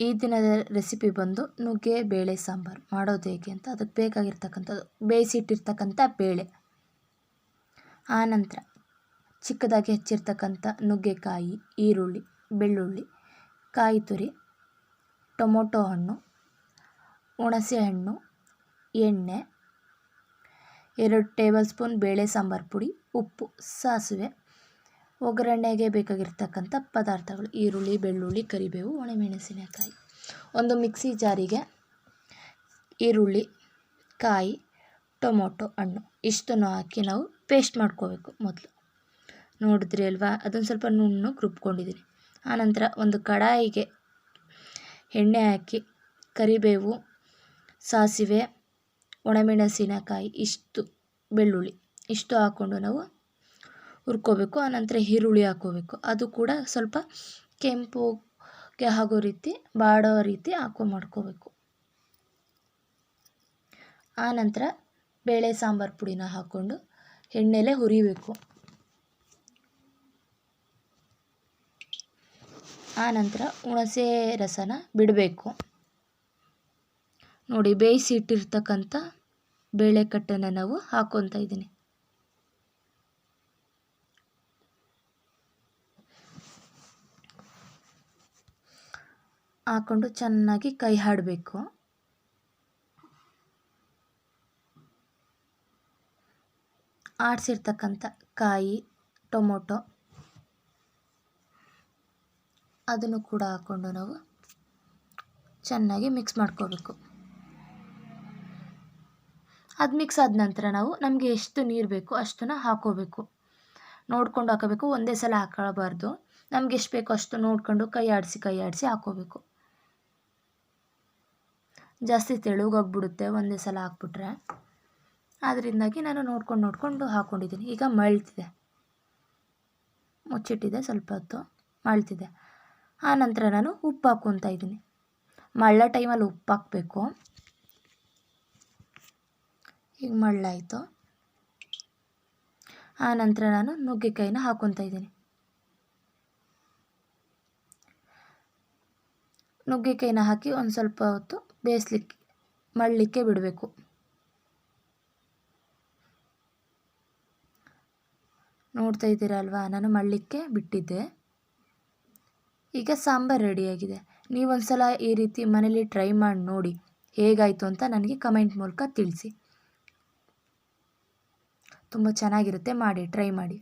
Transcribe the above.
ಈ ದಿನದ ರೆಸಿಪಿ ಬಂದು ನುಗ್ಗೆ, ಬೇಳೆ, ಸಾಂಬಾರು. ಮಾಡೋದು ಹೇಗೆ ಅಂತ, ಅದಕ್ಕೆ ಬೇಕಾಗಿರ್ತಕ್ಕಂಥದ್ದು ಬೇಯಿಸಿಟ್ಟಿರ್ತಕ್ಕಂಥ ಬೇಳೆ. ಆನಂತರ ಚಿಕ್ಕದಾಗಿ ಹೆಚ್ಚಿರ್ತಕ್ಕಂಥ ನುಗ್ಗೆಕಾಯಿ, ಈರುಳ್ಳಿ, ಬೆಳ್ಳುಳ್ಳಿ, ಕಾಯಿ ತುರಿ, ಟೊಮೊಟೊ ಹಣ್ಣು, ಹುಣಸೆ ಹಣ್ಣು, ಎಣ್ಣೆ, ಎರಡು ಟೇಬಲ್ ಸ್ಪೂನ್ ಬೇಳೆ ಸಾಂಬಾರು ಪುಡಿ, ಉಪ್ಪು, ಸಾಸಿವೆ ಒಗ್ಗರಣೆಗೆ ಬೇಕಾಗಿರ್ತಕ್ಕಂಥ ಪದಾರ್ಥಗಳು. ಈರುಳ್ಳಿ, ಬೆಳ್ಳುಳ್ಳಿ, ಕರಿಬೇವು, ಒಣಮೆಣಸಿನಕಾಯಿ. ಒಂದು ಮಿಕ್ಸಿ ಜಾರಿಗೆ ಈರುಳ್ಳಿ, ಕಾಯಿ, ಟೊಮೊಟೊ, ಹಣ್ಣು ಇಷ್ಟನ್ನು ಹಾಕಿ ನಾವು ಪೇಸ್ಟ್ ಮಾಡ್ಕೋಬೇಕು ಮೊದಲು. ನೋಡಿದ್ರಿ ಅಲ್ವಾ? ಅದೊಂದು ಸ್ವಲ್ಪ ನುಣ್ಣು ರುಬ್ಕೊಂಡಿದ್ದೀನಿ. ಆನಂತರ ಒಂದು ಕಡಾಯಿಗೆ ಎಣ್ಣೆ ಹಾಕಿ, ಕರಿಬೇವು, ಸಾಸಿವೆ, ಒಣಮೆಣಸಿನಕಾಯಿ, ಇಷ್ಟು, ಬೆಳ್ಳುಳ್ಳಿ ಇಷ್ಟು ಹಾಕ್ಕೊಂಡು ನಾವು ಹುರ್ಕೋಬೇಕು, ಆನಂತರ ಈರುಳ್ಳಿ ಹಾಕ್ಕೋಬೇಕು ಅದು ಕೂಡ ಸ್ವಲ್ಪ ಕೆಂಪುಗೆ ಆಗೋ ರೀತಿ, ಬಾಡೋ ರೀತಿ ಹಾಕೋ ಮಾಡ್ಕೋಬೇಕು. ಆನಂತರ ಬೇಳೆ ಸಾಂಬಾರು ಪುಡಿನ ಹಾಕ್ಕೊಂಡು ಎಣ್ಣೆಲೆ ಹುರಿಬೇಕು. ಆನಂತರ ಹುಣಸೆ ರಸನ ಬಿಡಬೇಕು. ನೋಡಿ, ಬೇಯಿಸಿ ಇಟ್ಟಿರ್ತಕ್ಕಂಥ ಬೇಳೆಕಟ್ಟನ್ನು ನಾವು ಹಾಕ್ಕೊತಾ ಇದ್ದೀನಿ. ಹಾಕ್ಕೊಂಡು ಚೆನ್ನಾಗಿ ಕೈ ಆಡಬೇಕು ಆಡಿಸಿರ್ತಕ್ಕಂಥ ಕಾಯಿ, ಟೊಮೊಟೊ ಅದನ್ನು ಕೂಡ ಹಾಕ್ಕೊಂಡು ನಾವು ಚೆನ್ನಾಗಿ ಮಿಕ್ಸ್ ಮಾಡ್ಕೋಬೇಕು. ಅದು ಮಿಕ್ಸ್ ಆದ ನಂತರ ನಾವು ನಮಗೆ ಎಷ್ಟು ನೀರು ಬೇಕು ಅಷ್ಟನ್ನು ಹಾಕೋಬೇಕು. ನೋಡ್ಕೊಂಡು ಹಾಕೋಬೇಕು, ಒಂದೇ ಸಲ ಹಾಕೋಬಾರ್ದು. ನಮ್ಗೆ ಎಷ್ಟು ಬೇಕೋ ಅಷ್ಟು ನೋಡ್ಕೊಂಡು ಕೈ ಆಡಿಸಿ ಕೈ ಆಡಿಸಿ ಹಾಕೋಬೇಕು. ಜಾಸ್ತಿ ತೆಳುಗೋಗ್ಬಿಡುತ್ತೆ, ಒಂದೇ ಸಲ ಹಾಕ್ಬಿಟ್ರೆ. ಅದರಿಂದಾಗಿ ನಾನು ನೋಡ್ಕೊಂಡು ನೋಡಿಕೊಂಡು ಹಾಕ್ಕೊಂಡಿದ್ದೀನಿ ಈಗ ಮಳ್ತಿದೆ. ಮುಚ್ಚಿಟ್ಟಿದೆ, ಸ್ವಲ್ಪ ಹೊತ್ತು ಮಳ್ತಿದೆ. ಆನಂತರ ನಾನು ಉಪ್ಪು ಹಾಕ್ಕೊತಾ ಇದ್ದೀನಿ. ಮಳ್ಳ ಟೈಮಲ್ಲಿ ಉಪ್ಪು ಹಾಕಬೇಕು. ಈಗ ಮಳ್ಳಾಯಿತು ಆನಂತರ ನಾನು ನುಗ್ಗೆಕಾಯಿನ ಹಾಕ್ಕೊತಾ ಇದ್ದೀನಿ. ನುಗ್ಗೆಕಾಯಿನ ಹಾಕಿ ಒಂದು ಸ್ವಲ್ಪ ಹೊತ್ತು ಬೇಯಿಸ್ಲಿಕ್ಕೆ, ಮಳ್ಳಲಿಕ್ಕೆ ಬಿಡಬೇಕು. ನೋಡ್ತಾ ಇದ್ದೀರಲ್ವಾ ನಾನು ಮಳ್ಳಲಿಕ್ಕೆ ಬಿಟ್ಟಿದ್ದೆ. ಈಗ ಸಾಂಬಾರು ರೆಡಿಯಾಗಿದೆ ನೀವೊಂದು ಸಲ ಈ ರೀತಿ ಮನೇಲಿ ಟ್ರೈ ಮಾಡಿ ನೋಡಿ ಹೇಗಾಯಿತು ಅಂತ ನನಗೆ ಕಮೆಂಟ್ ಮೂಲಕ ತಿಳಿಸಿ. ತುಂಬ ಚೆನ್ನಾಗಿರುತ್ತೆ, ಮಾಡಿ ಟ್ರೈ ಮಾಡಿ.